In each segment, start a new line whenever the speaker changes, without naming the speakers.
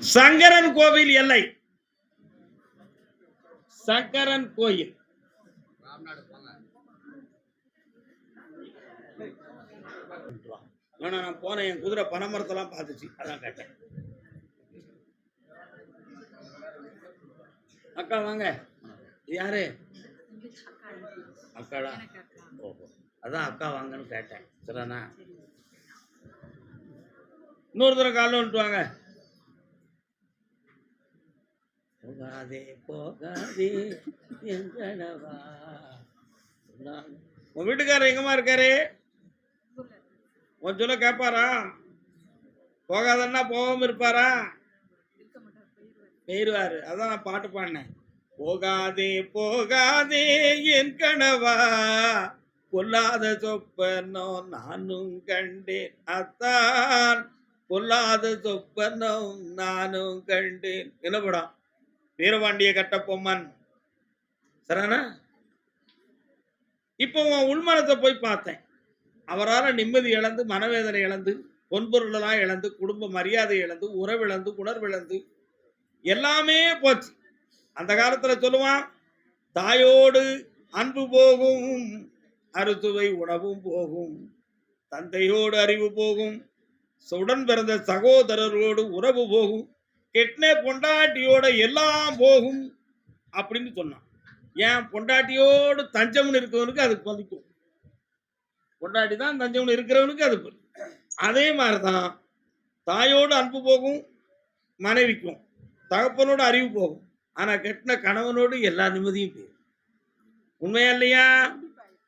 சங்கரன் கோவில் எல்லை. சங்கரன் கோயில். ஆனா நான் போனேன். என் குதிரை பனைமரத்தெல்லாம் பார்த்துச்சு. அதான் கேட்டேன். அக்கா வாங்க. யாரு? அக்காடா ஓஹோ. அதான் அக்கா வாங்கன்னு கேட்டேன். சரிண்ணா இன்னொரு தடவை காலைல வந்துட்டு வாங்க. போகாதே போகாதே என் உன் வீட்டுக்காரர் எங்கம்மா இருக்காரு? உன் சொல்ல கேட்பாரா போகாதன்னா போகாம இருப்பாரா? போயிருவாரு. அதான் நான் பாட்டு பாடினேன். போகாதே போகாதே என் கனவா? பொல்லாத சொப்பனோ நானும் கண்டேன். அத்தான் பொல்லாத சொப்பனோ நானும் கண்டேன். என்ன படம்? வீரபாண்டிய கட்டப்பொம்மன் சரிண்ணா இப்போ உன் உள்மனத்தை போய் பார்த்தேன். அவரால் நிம்மதி இழந்து மனவேதனை இழந்து பொன்பொருளெல்லாம் இழந்து குடும்ப மரியாதை இழந்து உறவிழந்து உணர்விழந்து எல்லாமே போச்சு. அந்த காலத்தில் சொல்லுவான் தாயோடு அன்பு போகும் அறுத்துவை உணவும் போகும். தந்தையோடு அறிவு போகும். உடன் பிறந்த சகோதரரோடு உறவு போகும். கெட்டின பொண்டாட்டியோட எல்லாம் போகும் அப்படின்னு சொன்னான். ஏன்? பொண்டாட்டியோடு தஞ்சம்னு இருக்கவனுக்கு அது பதிக்கும் பொண்டாட்டி தான் தஞ்சம்னு இருக்கிறவனுக்கு அது அதே மாதிரி தான் தாயோடு அன்பு போகும் மனைவிக்கும். தகப்பனோட அறிவு போகும். ஆனால் கெட்டின கணவனோடு எல்லா நிம்மதியும் போயிடும் உண்மையா இல்லையா?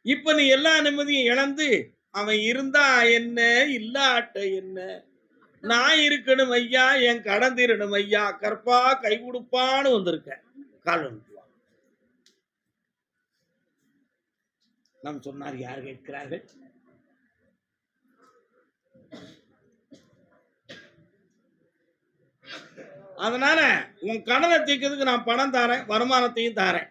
இப்போ நீ எல்லா நிம்மதியும் இழந்து அவன் இருந்தா என்ன? இல்லாட்ட என்ன? நான் இருக்கணும் ஐயா என் கடந்திரணும் ஐயா கற்பா கை கொடுப்பான்னு வந்திருக்கேன். கால் நாம் நம் சொன்னார் யார் கேட்கிறார்கள்? அதனால உன் கடனை தீர்க்கிறதுக்கு நான் பணம் தரேன் வருமானத்தையும் தரேன்.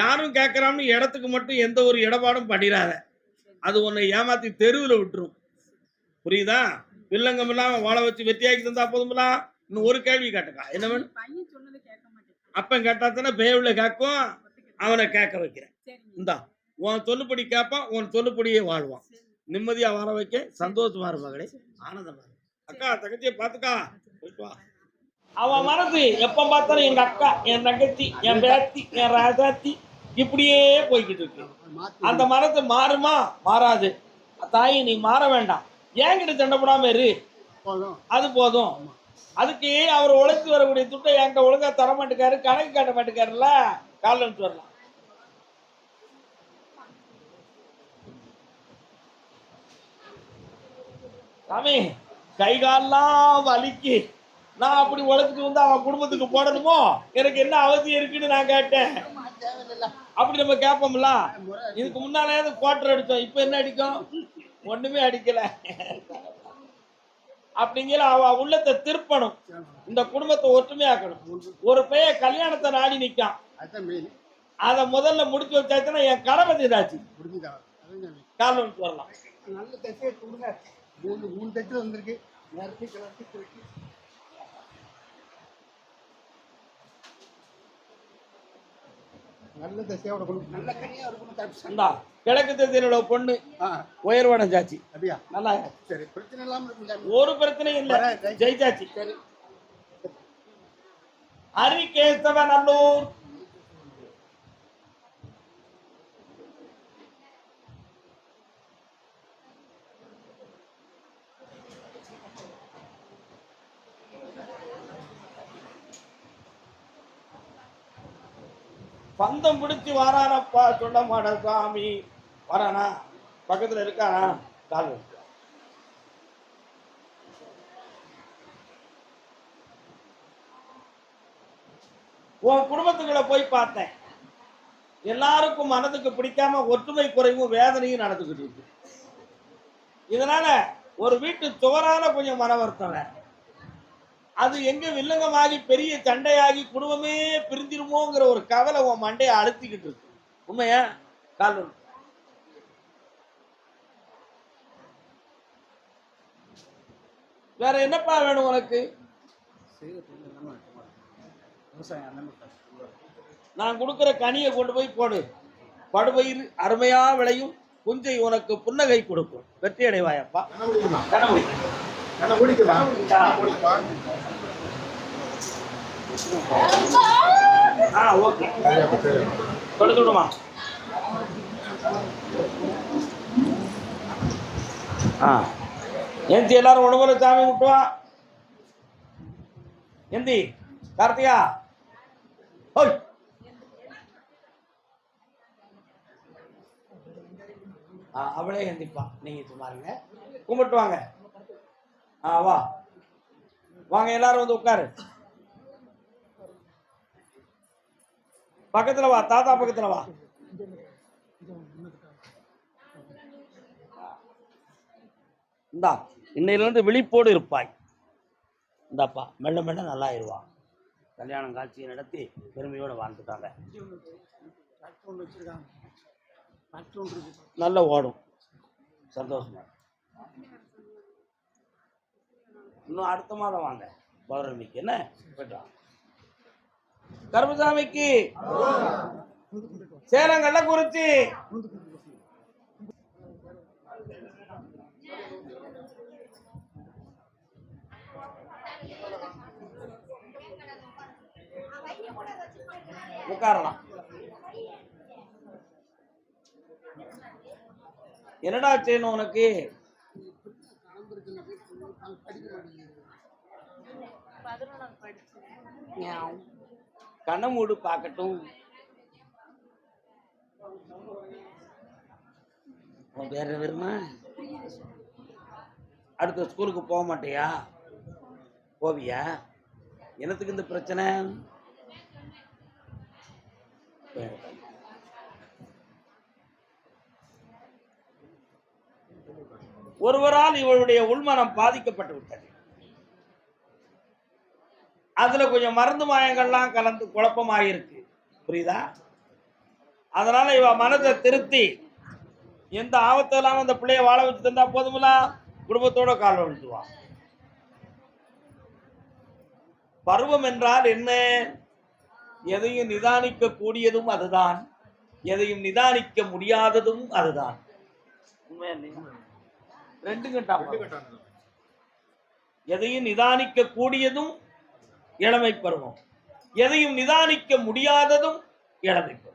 யாரும் கேட்கறான்னு இடத்துக்கு மட்டும் எந்த ஒரு இடபாடும் பண்ணிடாத. அது உன்னை ஏமாத்தி தெருவில் விட்டுரும். புரியுதா? வில்லங்கம் இல்லாம வாழ வச்சு வெட்டியாக்கி தந்தா போதுங்களா இன்னும் ஒரு கேள்வி கேட்டுக்கா. என்ன வேணும்?
பையன் சொன்னதை கேட்க மாட்டேன்.
அப்பன் கேட்டா தானே பேவுல கேட்கும் அவனை கேட்க வைக்கிறேன். இந்தா உன் சொல்லுப்படி கேட்பான் உன் சொல்லுப்படியே வாழ்வான். நிம்மதியா வர வைக்க சந்தோஷமா இரு மகளே ஆனந்தமா. அக்கா தங்கச்சியை பாத்துக்கா போயிட்டு வா. அவன் மனசு எப்ப பார்த்தாலும் எங்க அக்கா என் தங்கச்சி என் பேத்தி என் ராஜாத்தி இப்படியே போய்கிட்டு இருக்கு. அந்த மனசு மாறுமா? மாறாது. தாயி நீ மாற வேண்டாம். என்கிட்ட சண்டை போடாம இரு. அது போதும். அதுக்கு அவர் உழைச்சி வரக்கூடிய துட்டை என்கிட்ட ஒழுங்கா தர மாட்டேக்காரு கணக்கு காட்ட மாட்டேக்காருல்ல காலில் வச்சு வரலாம். சாமி கை கால்லாம் வலிக்கு. நான் அப்படி உழைச்சிட்டு வந்து அவன் குடும்பத்துக்கு போடணுமோ? எனக்கு என்ன அவசியம் இருக்குன்னு நான் கேட்டேன். அப்படி நம்ம கேட்போம்ல. இதுக்கு முன்னாலேயாவது குவார்டர் அடிச்சோம் இப்ப என்ன அடிக்கும்? ஒண்ணுமே அடிக்கல. அப்படிங்கிற அவ உள்ளத்தை திருப்பணும். இந்த குடும்பத்தை ஒற்றுமையாக்கணும். ஒரு பையன் கல்யாணத்தை நாடி நிக்கான் அதை முதல்ல முடிச்சு வச்சாச்சுன்னா என் கடமை தீராச்சு. காரணம் வரலாம்.
நல்ல தச்சையை கொடுங்க. மூணு மூணு தச்சு வந்திருக்கு. நல்ல தசையோட கொடுக்கும் நல்ல கனியா இருக்கணும் கரெக்ட்
இந்தா கிழக்கு திசையில பொண்ணு
ஆ.
உயர்வடைஞ்சாச்சு
அப்படியா?
நல்லா
சரி பிரச்சனை இல்லாம இருக்கும்
ஒரு பிரச்சனையும் இல்ல. ஜெயிச்சாச்சு.
சரி.
ஹரிகேசவ நல்லூர் பந்தம் பிடிச்சி வாரானப்பா சொல்ல மாட சாமி வரானா? பக்கத்துல இருக்கானா? கால் உன் குடும்பத்துக்குள்ள போய் பார்த்தேன். எல்லாருக்கும் மனதுக்கு பிடிக்காம ஒற்றுமை குறைவும் வேதனையும் நடந்துக்கிட்டு இருக்கு. இதனால ஒரு வீட்டு சுவரால கொஞ்சம் மன வருத்தம் வேற. அது எங்க வில்லங்கமாகி பெரிய சண்டையாகி குடும்பமே பிரிஞ்சிருமோங்கிற ஒரு கவலை உன் மண்டையை அழுத்திக்கிட்டு இருக்கு. உண்மையா? கால் வேற என்னப்பா வேணும் உனக்கு? நான் கொடுக்கிற கனியை கொண்டு போய் போடு. படுபயிர் அருமையா விளையும். குஞ்சை உனக்கு புன்னகை கொடுக்கும். வெற்றி அடைவாயப்பா கனவு.
கண்ணை மூடிக்கலாம் மூடிப்பா.
ஆ ஓகே. கொடுத்து விடுமா ஆ. எந்தி எல்லாரும் உணவுல சாமி விட்டுவா எந்தி கார்த்தியா ஓய். ஆ அவளே எந்திப்பா நீங்க சும்மா இருங்க கும்பிட்டு வாங்க. ஆ வா. வாங்க எல்லாரும் வந்து உட்காரு. பக்கத்துல வா தாத்தா பக்கத்துல வா. இந்தா இன்னையிலிருந்து விழிப்போடு இருப்பாய். இந்தாப்பா மெல்ல மெல்ல நல்லா இருவான் கல்யாணம் காட்சியை நடத்தி பெருமையோடு வாழ்ந்துட்டாங்க. நல்ல ஓடும். சந்தோஷமா. இன்னும் அடுத்த மாதம் வாங்க. பௌர்ணமிக்கு. என்ன? போயிட்டு வாங்க கருமசாமிக்கு சேலங்கள்ல குறிச்சி. உட்காரலாம். என்னடா செய்யணும் உனக்கு? கண்ணை மூடு பார்க்கட்டும். உன் பேர் வருமா அடுத்த ஸ்கூலுக்கு போக மாட்டியா? போவியா? என்னத்துக்கு இந்த பிரச்சனை? ஒருவரால் இவளுடைய உள்மனம் பாதிக்கப்பட்டு விட்டது. அதுல கொஞ்சம் மருந்து மாயங்கள்லாம் கலந்து குழப்பமாயிருக்கு. புரியுதா? அதனால இவ மனதை திருத்தி எந்த ஆபத்து இல்லாம அந்த பிள்ளைய வாழ வச்சு தந்தா போதுமில்ல குடும்பத்தோட கால் விழுந்துவான் பருவம் என்றால் என்ன? எதையும் நிதானிக்க கூடியதும் அதுதான். எதையும் நிதானிக்க முடியாததும் அதுதான். உண்மையா ரெண்டும் கட்டா எதையும் நிதானிக்க கூடியதும் இளமை பருவம் எதையும் நிதானிக்க முடியாததும் இளமை பருவம்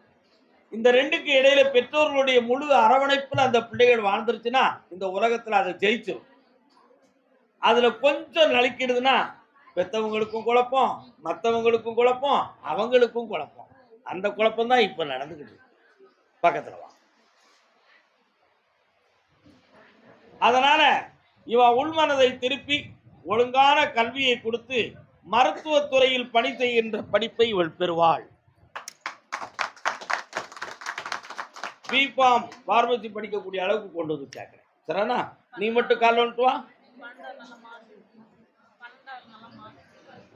இந்த ரெண்டுக்கு இடையில பெற்றோர்களுடைய முழு அரவணைப்புல அந்த பிள்ளைகள் வாழ்ந்துருச்சுன்னா இந்த உலகத்துல அதை ஜெயிச்சிரும். அதுல கொஞ்சம் நலிக்கிடுதுன்னா பெத்தவங்களுக்கும் குழப்பம் மத்தவங்களுக்கும் குழப்பம் அவங்களுக்கும் குழப்பம். அந்த குழப்பம் தான் இப்ப நடந்துக்கிட்டு இருக்கு. பக்கத்துல வா. அதனால இவன் உள்மனதை திருப்பி ஒழுங்கான கல்வியை கொடுத்து மருத்துவத்துறையில் பணி செய்கின்ற படிப்பை இவள் பெறுவாள். பிபாம் பார்மசி படிக்கக்கூடிய அளவுக்கு கொண்டு வந்து சேர்க்கிறேன். சரிண்ணா நீ மட்டும் கால் வந்துட்டு வா.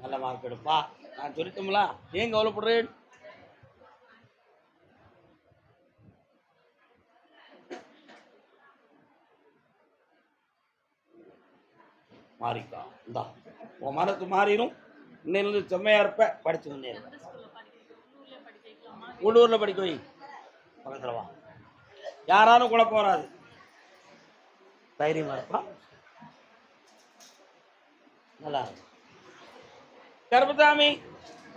நல்ல மார்க் எடுப்பா. நான் சொல்லிட்டோம்ல ஏன் கவலைப்படுறேன்? மாறிக்கா இந்தா உன் மனசு மாறிடும் இன்னும் செம்மையா இருப்ப படிச்சு முன்னேறுவ உள்ளூர்ல படிக்க வை. பக்கத்தில் வா. யாராலும் குழப்பம் வராது தைரியமாக இருப்பான் நல்லா இருக்கும். கருப்பசாமி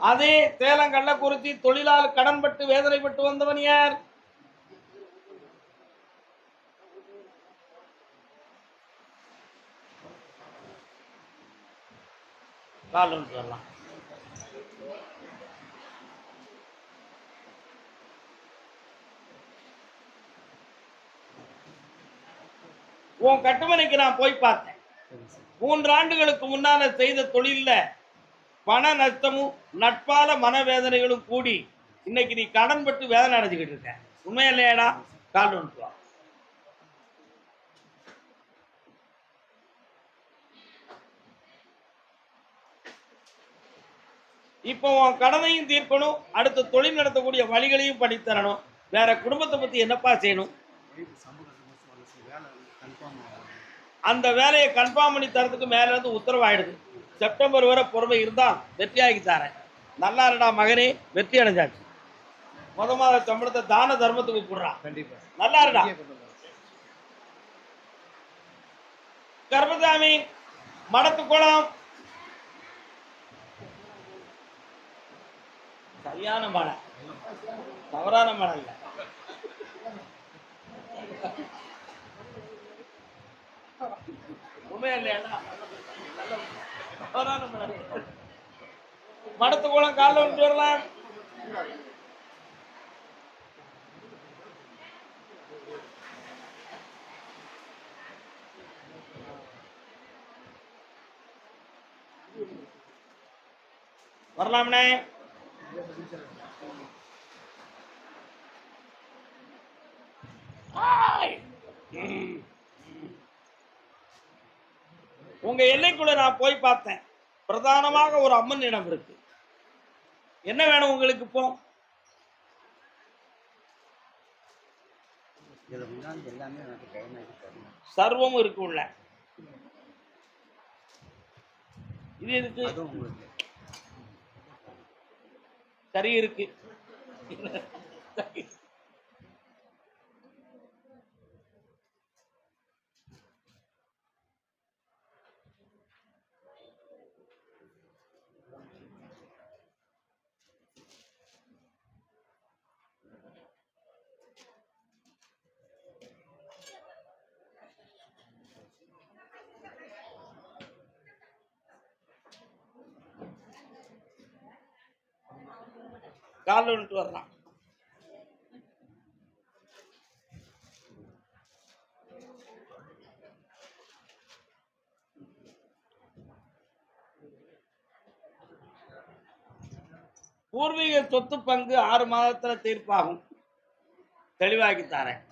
அதே சேலங்கள்ள குறிச்சி தொழிலால் கடன்பட்டு வேதனைப்பட்டு வந்தவன் யார்? கால் ஒன்று சொல்லலாம் உன் கட்டுமனைக்கு நான் போய் பார்த்தேன். மூன்று ஆண்டுகளுக்கு முன்னால செய்த தொழில்ல பண நஷ்டமும் நட்பால மனவேதனைகளும் கூடி இன்னைக்கு நீ கடன் பட்டு வேதனை அடைஞ்சுக்கிட்டு இருக்க. உண்மையா கால் ஒன்று இப்போ உன் கடனையும் தீர்க்கணும் அடுத்த தொழில் நடத்தக்கூடிய வழிகளையும் படித்தரணும். வேற குடும்பத்தை பத்தி என்னப்பா செய்யணும்? அந்த வேலையை கன்ஃபார்ம் பண்ணி தரதுக்கு மேல இருந்து உத்தரவாயிடுது. செப்டம்பர் வரை பொறுமை இருந்தா வெற்றியாகி தரேன். நல்லா இருடா மகனே வெற்றி அடைஞ்சாச்சு. முத மாத சம்பளத்தை தான தர்மத்துக்கு போடுறான்
கண்டிப்பா.
நல்லா இருடா. கர்மசாமி மடத்து குளம் சரியான மழை. தவறான மழை இல்லை. உண்மையா இல்லையா? தவறான மழை. மடத்து குளம் காலில் ஒன்று வரலாம். வரலாம்னே உங்க எல்லைக்குள்ள நான் போய் பார்த்தேன். பிரதானமாக ஒரு அம்மன் இடம் இருக்கு. என்ன வேணும் உங்களுக்கு இப்போ?
இதில் முன்னாடி எல்லாமே எனக்கு டைம் தரணும்
சர்வமும் இருக்கு உள்ள இது இருக்கு கறி இருக்கு சரி. காலைல விட்டு பூர்வீக சொத்து பங்கு ஆறு மாதத்துல தீர்ப்பாகும். தெளிவாக்கி தரேன்.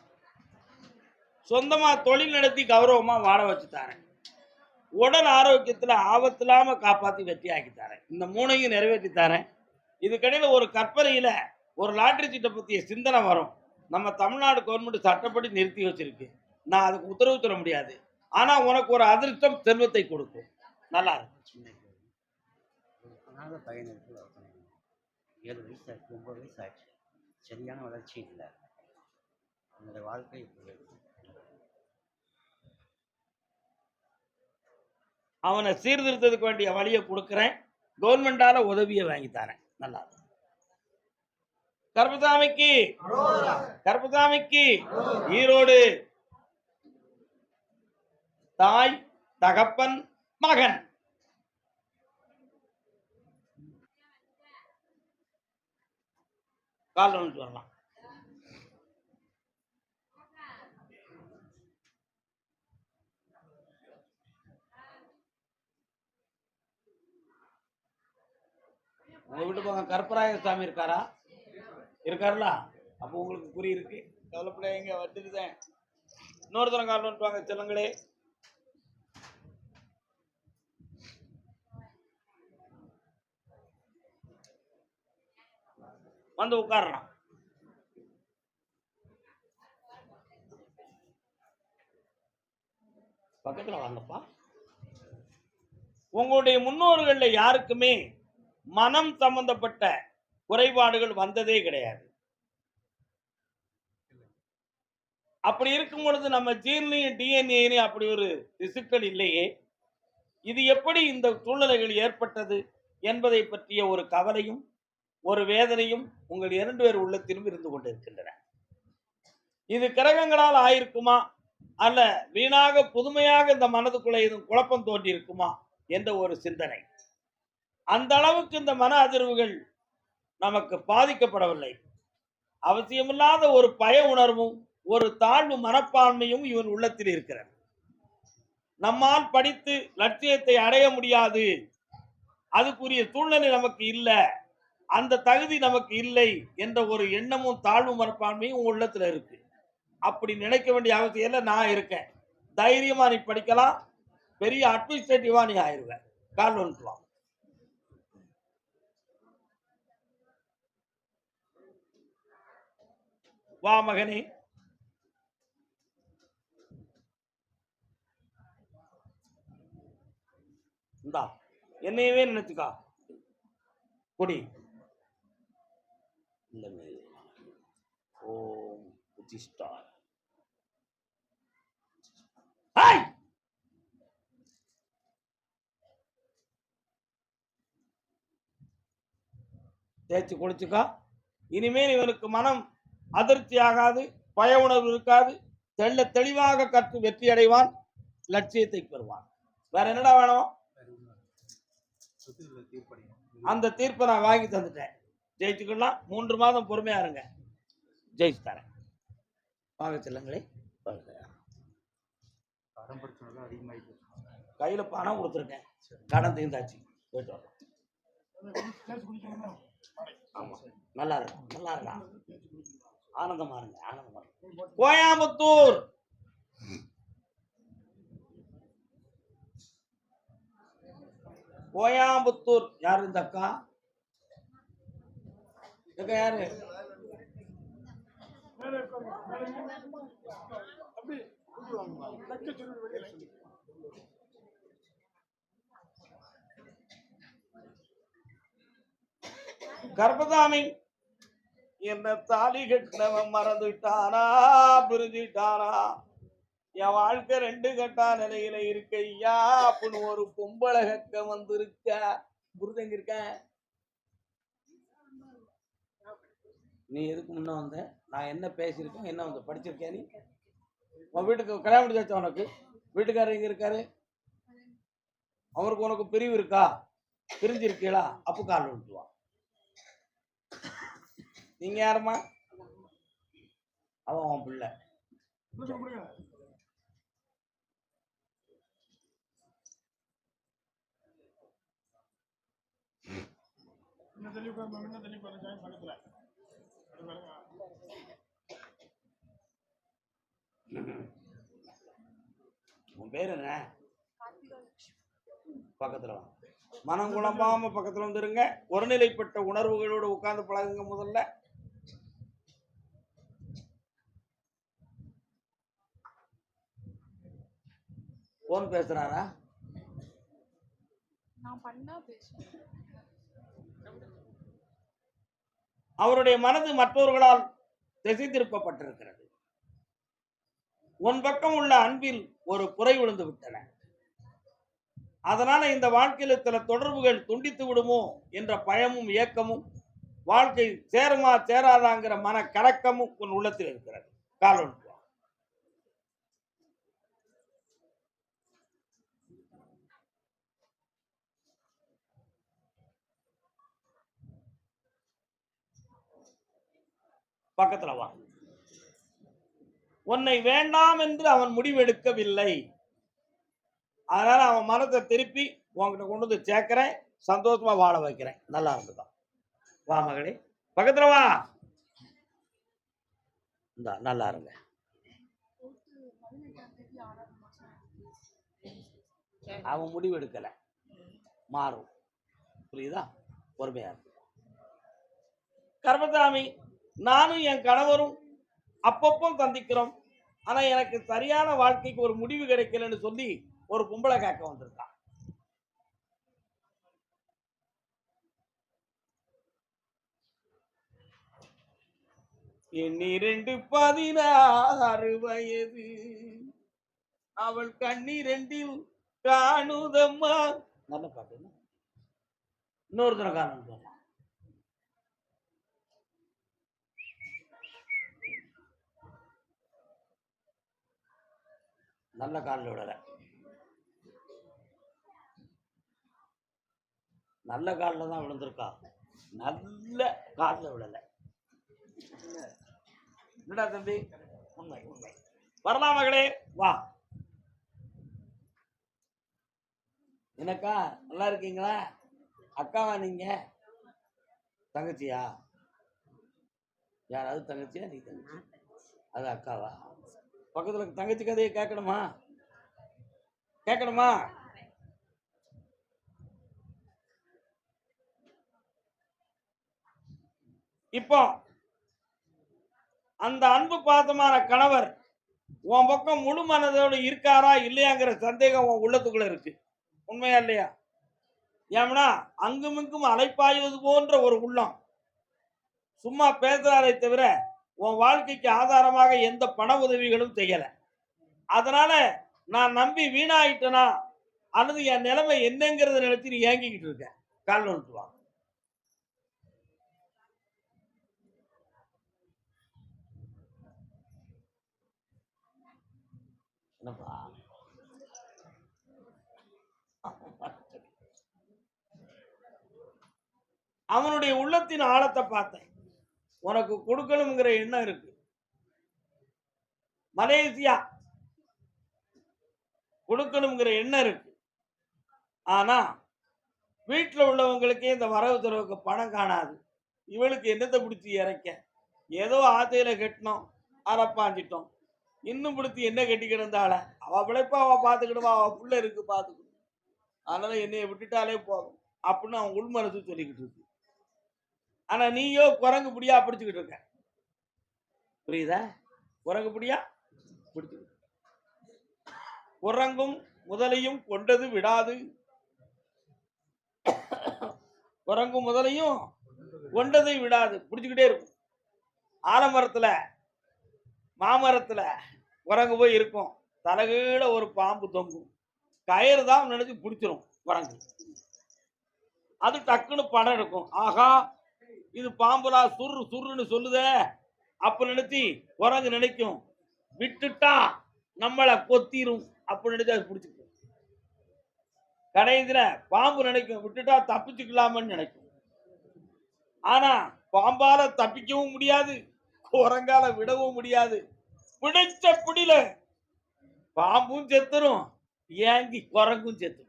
சொந்தமா தொழில் நடத்தி கௌரவமா வாழ வச்சு தாரேன். உடல் ஆரோக்கியத்துல ஆபத்து இல்லாம காப்பாத்தி வெற்றியாக்கி தரேன். இந்த மூணையும் நிறைவேற்றி தாரேன். இதுக்கடையில ஒரு கற்பனையில ஒரு லாட்டரி சீட்டை பத்திய சிந்தனை வரும். நம்ம தமிழ்நாடு கவர்மெண்ட் சட்டப்படி நிறுத்தி வச்சிருக்கு. நான் அதுக்கு உத்தரவு தர முடியாது. ஆனா உனக்கு ஒரு அதிர்ஷ்டம் செல்வத்தை கொடுக்கும். நல்லா இருக்கும்
ஏழு வயசு ஆச்சு ஒம்பது வயசு ஆச்சு. சரியான வளர்ச்சி இல்லை. அவனோட வாழ்க்கை இப்படி.
அவனை சீர்திருத்தத்துக்கு வேண்டிய வழியை கொடுக்குறேன். கவர்மெண்டால உதவியை வாங்கி தரேன். நல்லா இருக்கும். கருப்பசாமிக்கு ஈரோடு. தாய் தகப்பன் மகன். கால் வரலாம். உங்க வீட்டு பக்கம் கருப்பராய சாமி இருக்காரா? இருக்காருல? அப்போ உங்களுக்கு குறி இருக்கு கவலைப்படாதீங்க வந்துட்டுதேன் இன்னொரு தரம் கால் வாங்க செல்லுங்களே. வந்து உட்காரலாம். பக்கத்தில் வாங்கப்பா. உங்களுடைய முன்னோர்களில் யாருக்குமே மனம் சம்பந்தப்பட்ட குறைபாடுகள் வந்ததே கிடையாது. அப்படி இருக்கும் பொழுது நம்ம ஜீர்ணியும் டிஎன்ஏலையும் அப்படி ஒரு திசுக்கள் இல்லையே. இது எப்படி இந்த சூழ்நிலைகள் ஏற்பட்டது என்பதை பற்றிய ஒரு கவலையும் ஒரு வேதனையும் உங்கள் இரண்டு பேர் உள்ளத்திலும் இருந்து கொண்டிருக்கின்றன. இது கிரகங்களால் ஆயிருக்குமா? அல்ல வீணாக புதுமையாக இந்த மனதுக்குள்ளே எதுவும் குழப்பம் தோன்றி இருக்குமா என்ற ஒரு சிந்தனை. அந்த அளவுக்கு இந்த மன அதிர்வுகள் நமக்கு பாதிக்கப்படவில்லை. அவசியமில்லாத ஒரு பய உணர்வும் ஒரு தாழ்வு மனப்பான்மையும் இவன் உள்ளத்தில் இருக்கிறார் நம்மால் படித்து லட்சியத்தை அடைய முடியாது. அதுக்குரிய சூழ்நிலை நமக்கு இல்லை. அந்த தகுதி நமக்கு இல்லை என்ற ஒரு எண்ணமும் தாழ்வு மனப்பான்மையும் உன் உள்ளத்துல இருக்கு. அப்படி நினைக்க வேண்டிய அவசியம் இல்லை நான் இருக்கேன். தைரியமா நீ படிக்கலாம். பெரிய அட்மினிஸ்ட்ரேட்டிவா நீ ஆயிடுவேன் கால் வந்துட்டு வா மகனே. இந்தா என்னையவே நினைச்சுக்கா கொடி. இல்லைங்க ஓம் உச்சிஷ்டார் ஹாய்! தேய்ச்சி குளிச்சுக்கா. இனிமேல் இவனுக்கு மனம் அதிருப்தி ஆகாது பய உணர்வு இருக்காது. தெள்ள தெளிவாக கற்று வெற்றி அடைவான் லட்சியத்தை பெறுவான். வேற என்னடா வேணும்? அந்த தீர்ப்பை நான் வாங்கி தந்துட்டேன். ஜெயிச்சுக்கலாம் மூன்று மாதம் பொறுமையா இருங்க. ஜெயிச்சு தரேன் வாங்க செல்லங்களே கையில பணம் கொடுத்துருக்கேன். கடன் தீர்ந்தாச்சு. போயிட்டு வரலாம் ஆமா நல்லா இருக்கும் நல்லா இருக்கலாம் ஆனந்தமா இருங்க ஆனந்தமா இருங்க. கோயம்புத்தூர் கோயம்புத்தூர் யாரு இந்த அக்கா? அக்கா யாரு? கர்பதாமி என்ன தாலி கட்டினவன் மறந்துட்டானா பிரிஞ்சிட்டானா என் வாழ்க்கை ரெண்டு கட்டா நிலையில இருக்க ஐயா அப்படின்னு ஒரு பொம்பளை கக்க வந்திருக்க. குருதங்க இருக்க நீ எதுக்கு முன்ன வந்த? நான் என்ன பேசியிருக்கேன் என்ன வந்து படிச்சிருக்கேன் நீ? உன் வீட்டுக்கு கல்யாணம் முடிச்சாச்சா உனக்கு? வீட்டுக்காரர் எங்க இருக்காரு? அவருக்கு உனக்கு பிரிவு இருக்கா? பிரிஞ்சிருக்கீங்களா அப்போ கால் விட்டுவான் நீங்க யாருமா அவன் அவன் பிள்ளை. உன் பேர் என்ன? பக்கத்துல வா. மனம் குழம்பாம பக்கத்துல வந்துருங்க. ஒருநிலைப்பட்ட உணர்வுகளோட உட்கார்ந்து பழகுங்க முதல்ல. போன் பேசுறாரா?
நான் பண்ணா பேசுவேன்
அவருடைய மனது மற்றவர்களால் திசை திருப்பப்பட்டிருக்கிறது உன் பக்கம் உள்ள அன்பில் ஒரு குறை விழுந்து விட்டன. அதனால இந்த வாழ்க்கையில சில தொடர்புகள் துண்டித்து விடுமோ என்ற பயமும் ஏக்கமும் வாழ்க்கை சேருமா சேராதாங்கிற மன கலக்கமும் உன் உள்ளத்தில் இருக்கிறது. காலம் பக்கத்துல வா. உன்னை வேண்டாம் என்று அவன் முடிவெடுக்கவில்லை. அதனால அவன் மனத்தை திருப்பி உன்கிட்ட கொண்டு வந்து சேர்க்கிறேன். சந்தோஷமா வாழ வைக்கிறேன். நல்லா இருந்துதான் வா மகளே. பக்கத்துல வா. இந்தா நல்லா இருங்க. அவன் முடிவு எடுக்கல மாறும். புரியுதா? பொறுமையா இருக்கு கர்மசாமி நானும் என் கணவரும் அப்பப்போ சந்திக்கிறோம். ஆனா எனக்கு சரியான வாழ்க்கைக்கு ஒரு முடிவு கிடைக்கலன்னு சொல்லி ஒரு பொம்பளை காக்க வந்திருக்கான் எண்ணிரண்டு பதினாறு வயது. அவள் கண்ணிரண்டில் காணுதம்மா. நல்ல பாட்டு என்ன? இன்னொரு நல்ல காலில் விடலை. நல்ல காலில் தான் விழுந்திருக்கா. நல்ல காலில் விழலை என்னடா தம்பி? உண்மை உண்மை. வரலாம் மகளே வா. என்னக்கா நல்லா இருக்கீங்களா? அக்காவா நீங்க? தங்கச்சியா? யாராவது தங்கச்சியா? நீ தங்கச்சி. அது அக்காவா? பக்கத்துல தங்கச்சி கதையை கேட்கணுமா? கேட்கணுமா? இப்போ அந்த அன்பு பாசமான கணவர் உன் பக்கம் முழு மனதோடு இருக்காரா இல்லையாங்கிற சந்தேகம் உன் உள்ளத்துக்குள்ள இருக்கு. உண்மையா இல்லையா? ஏம்னா அங்குமிங்கும் அலைப்பாயுவது போன்ற ஒரு உள்ளம். சும்மா பேசுறாரே தவிர உன் வாழ்க்கைக்கு ஆதாரமாக எந்த பண உதவிகளும் செய்யலை. அதனால நான் நம்பி வீணாயிட்டனா? அல்லது என் நிலைமை என்னங்கிறத நினைச்சு நீ ஏங்கிக்கிட்டு இருக்க? கால் வந்துட்டு என்னப்பா? அவனுடைய உள்ளத்தின் ஆழத்தை பார்த்தேன். உனக்கு கொடுக்கணுங்கிற எண்ணம் இருக்கு. மலேசியா. கொடுக்கணுங்கிற எண்ணம் இருக்கு. ஆனா வீட்டில் உள்ளவங்களுக்கே இந்த வரவு செலவுக்கு பணம் காணாது. இவளுக்கு என்னத்தை பிடிச்சி இறைக்க? ஏதோ ஆத்தையில கட்டினோம் அறப்பாஞ்சிட்டோம். இன்னும் பிடிச்சி என்ன கட்டி கிடந்தால அவ பிழைப்பா அவ பார்த்துக்கிடுவா அவ புள்ள இருக்கு பார்த்துக்கணும் அதனால என்னைய விட்டுட்டாலே போதும் அப்படின்னு அவன் உள்மனசு சொல்லிக்கிட்டு இருக்கு. ஆனா நீயோ குரங்கு பிடியா பிடிச்சுக்கிட்டு இருக்க. புரியுதா? குரங்கு பிடியா? பிடிச்சுக்கிட்டு குரங்கும் முதலையும் கொண்டது விடாது. குரங்கும் முதலையும் கொண்டதை விடாது. பிடிச்சுக்கிட்டே இருக்கும். ஆலமரத்துல மாமரத்துல குரங்கு போய் இருக்கும். தலைகீழ ஒரு பாம்பு தொங்கும். கயிறு தான் நினைச்சு பிடிச்சிரும் குரங்கு. அது டக்குன்னு படம் எடுக்கும். ஆகா இது பாம்புலா சுரு சுருன்னு சொல்லுத. அப்ப நினைச்சி குரங்கு நினைக்கும். விட்டுட்டா நம்மளை கொத்திரும் அப்ப நினைச்சு அது பிடிச்சிக்கும். கடைசியில பாம்பு நினைக்கும் விட்டுட்டா தப்பிச்சுக்கலாமன்னு நினைக்கும். ஆனா பாம்பால தப்பிக்கவும் முடியாது குரங்கால விடவும் முடியாது. பிடிச்ச பிடில பாம்பும் செத்துரும் ஏங்கி குரங்கும் செத்துரும்.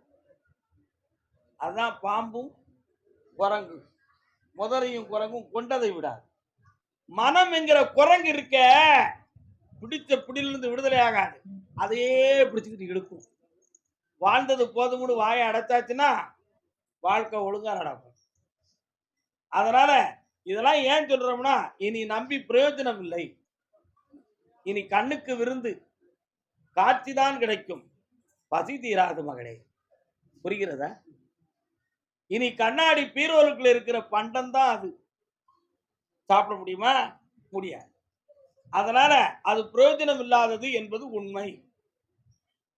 அதான் பாம்பும் குரங்கும் முதலையும் குரங்கும் கொண்டதை விடாது. மனம் என்கிற குரங்கு இருக்க பிடிச்ச பிடிலிருந்து விடுதலை ஆகாது. அதையே பிடிச்சுக்கிட்டு இழுக்கும். வாழ்ந்தது போதும்னு வாயை அடைச்சாச்சுன்னா வாழ்க்கை ஒழுங்கா நடக்கும். அதனால இதெல்லாம் ஏன் சொல்றோம்னா இனி நம்பி பிரயோஜனம் இல்லை. இனி கண்ணுக்கு விருந்து காட்சிதான் கிடைக்கும். பசி தீராது மகளே. புரிகிறதா? இனி கண்ணாடி பீரோலுக்குள்ள இருக்கிற பண்டம் தான் அது. சாப்பிட முடியுமா? முடியாது. அதனால அது பிரயோஜனம் இல்லாதது என்பது உண்மை.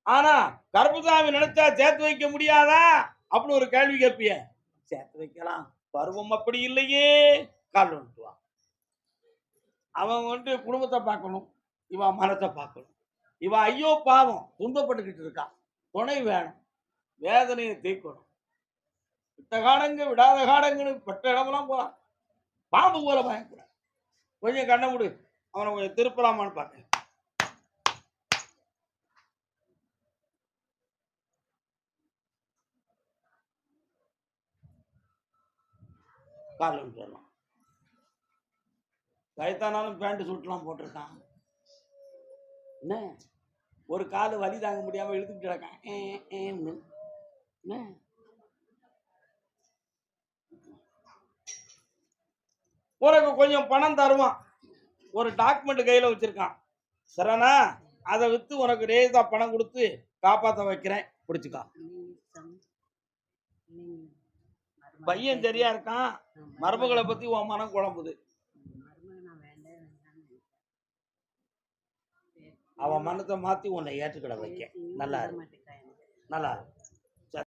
ஆனா கருப்புசாமி நினைச்சா சேர்த்து வைக்க முடியாதா? அப்படின்னு ஒரு கேள்வி கேட்பிய. சேர்த்து வைக்கலாம். பருவம் அப்படி இல்லையே. கால் வந்துட்டுவான் அவன் வந்து குடும்பத்தை பார்க்கணும். இவன் மனத்தை பார்க்கணும். இவன் ஐயோ பாவம். துன்பப்பட்டுக்கிட்டு இருக்கான். துணை வேணும். வேதனையை தீர்க்கணும். விட்ட காடங்க விடாத காடங்கன்னு பட்ட இடமெல்லாம் போறான் பாம்பு போல பயக்கூடாது கொஞ்சம் கண்ணை முடி அவனை கொஞ்சம் திருப்பலாமான்னு பார்த்தேன் காலில் விட்டுறலாம் வயசானாலும் பேண்ட் சூட்லாம் போட்டிருக்கான் என்ன ஒரு கால் வலி தாங்க முடியாம இழுத்துக்கிட்டு கிடக்கான் ஏ, ஏன்னு. என்ன உனக்கு கொஞ்சம் பணம் தருவான். ஒரு டாக்குமெண்ட் கையில் வச்சுருக்கான். சரணா அதை விற்று உனக்கு ரேஸாக பணம் கொடுத்து காப்பாற்ற வைக்கிறேன். பிடிச்சிக்கா. பையன் சரியா இருக்கான். மருமகளை பற்றி உன் மனம் குழம்புது. அவன் மனத்தை மாற்றி உன்னை ஏற்றுக்கிட வைக்க. நல்லா இருக்கு நல்லா இருக்கு